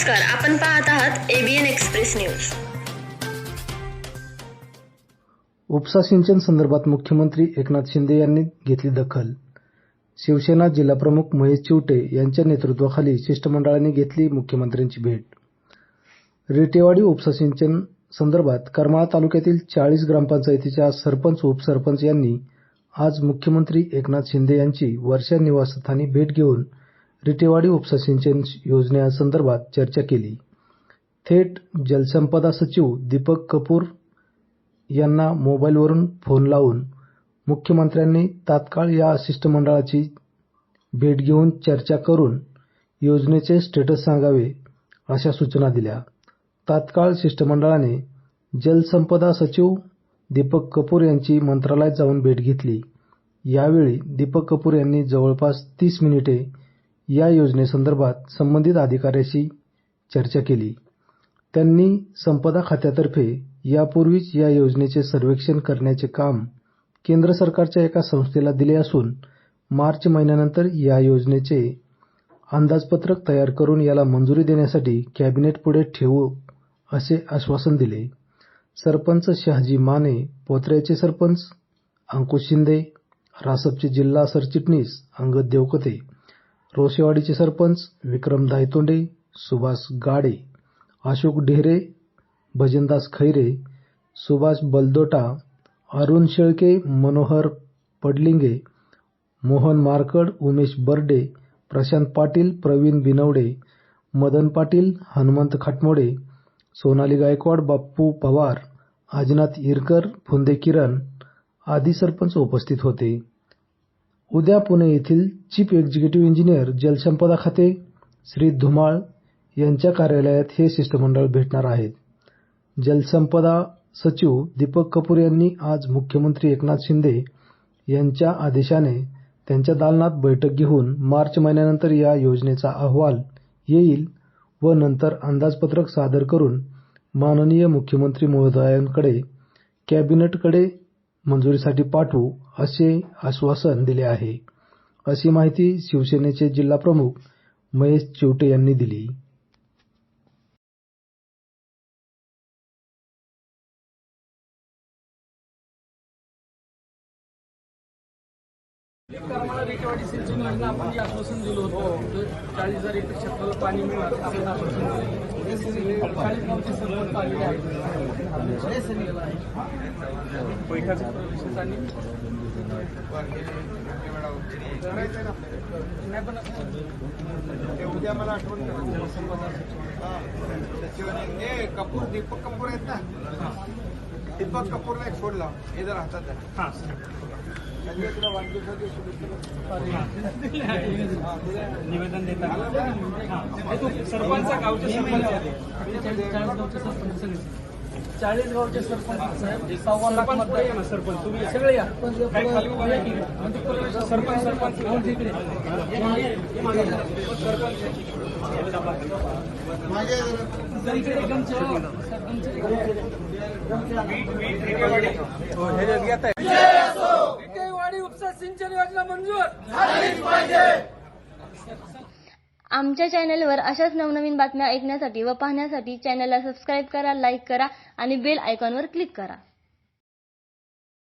नमस्कार आपण पाहत आहात एबीएन एक्सप्रेस न्यूज उपसा सिंचन संदर्भात मुख्यमंत्री एकनाथ शिंदे यांनी घेतली दखल. शिवसेना जिल्हाप्रमुख महेश चिवटे यांच्या नेतृत्वाखाली शिष्टमंडळाने घेतली मुख्यमंत्र्यांची भेट. रेटेवाडी उपसा सिंचन संदर्भात करमाळा तालुक्यातील चाळीस ग्रामपंचायतीच्या सरपंच उपसरपंच यांनी आज मुख्यमंत्री एकनाथ शिंदे यांची वर्षा निवासस्थानी भेट घेऊन रिटेवाडी उपसा सिंचन योजनेसंदर्भात चर्चा केली. थेट जलसंपदा सचिव दीपक कपूर यांना मोबाईलवरून फोन लावून मुख्यमंत्र्यांनी तात्काळ या शिष्टमंडळाची भेट घेऊन चर्चा करून योजनेचे स्टेटस सांगावे अशा सूचना दिल्या. तात्काळ शिष्टमंडळाने जलसंपदा सचिव दीपक कपूर यांची मंत्रालयात जाऊन भेट घेतली. यावेळी दीपक कपूर यांनी जवळपास तीस मिनिटे या योजनेसंदर्भात संबंधित अधिकाऱ्याशी चर्चा केली. त्यांनी संपदा खात्यातर्फे यापूर्वीच या योजनेचे सर्वेक्षण करण्याचे काम केंद्र सरकारच्या एका संस्थेला दिले असून मार्च महिन्यानंतर या योजनेचे अंदाजपत्रक तयार करून याला मंजुरी देण्यासाठी कॅबिनेटपुढे ठेवू असे आश्वासन दिले. सरपंच शहाजी माने पोत्र्याचे सरपंच अंकुश शिंदे रासपचे जिल्हा सरचिटणीस अंगद देवकते रोसेवाडीचे सरपंच विक्रम दायतोंडे सुभाष गाडे अशोक ढेरे भजनदास खैरे सुभाष बलदोटा अरुण शेळके मनोहर पडलिंगे मोहन मारकड उमेश बर्डे प्रशांत पाटील प्रवीण बिनवडे मदन पाटील हनुमंत खाटमोडे सोनाली गायकवाड बाप्पू पवार आजनाथ इरकर फुंदे किरण आदी सरपंच उपस्थित होते. उद्या पुणे येथील चीफ एक्झिक्युटिव्ह इंजिनियर जलसंपदा खाते श्री धुमाळ यांच्या कार्यालयात हे शिष्टमंडळ भेटणार आहेत जलसंपदा सचिव दीपक कपूर यांनी आज मुख्यमंत्री एकनाथ शिंदे यांच्या आदेशाने त्यांच्या दालनात बैठक घेऊन मार्च महिन्यानंतर या योजनेचा अहवाल येईल व नंतर अंदाजपत्रक सादर करून माननीय मुख्यमंत्री महोदयांकडे कॅबिनेटकडे मंजुरीसाठी पाठवू असे आश्वासन दिले आहे. अशी माहिती शिवसेनेचे जिल्हाप्रमुख महेश चिवटे यांनी दिली. रेटेवाडी सिंचन योजना आपण जे आश्वासन दिलं होतं तर चाळीस हजार एकर क्षेत्राला पाणी मिळणार असं आश्वासन दिलं. चाळीस गावचे सरपंच आलेले आहेत. बैठक विशेष आणि नाही पण ते उद्या मला आठवण करा. सचिवांनी कपूर दीपक कपूर आहेत ना? दीपक कपूरला एक सोडला? हे जर हातात. हां. संजय तुला वाढदिवसाची. निवेदन देतात. तो सरपंच गावचे सरपंच. चाळीस गावचे सरपंच सरपंच साहेब सव्वा लाख मतदार आहे? ना सरपंच तुम्ही सगळे या. काही खाली उभा या की. सरपंच सरपंच. तिकडे. इकडे गमचे उपसा सिंचन योजना मंजूर. आमच्या चॅनलवर अशाच नवनवीन बातम्या ऐकण्यासाठी व पाहण्यासाठी चॅनलला सबस्क्राईब करा लाईक करा आणि बेल आयकॉनवर क्लिक करा.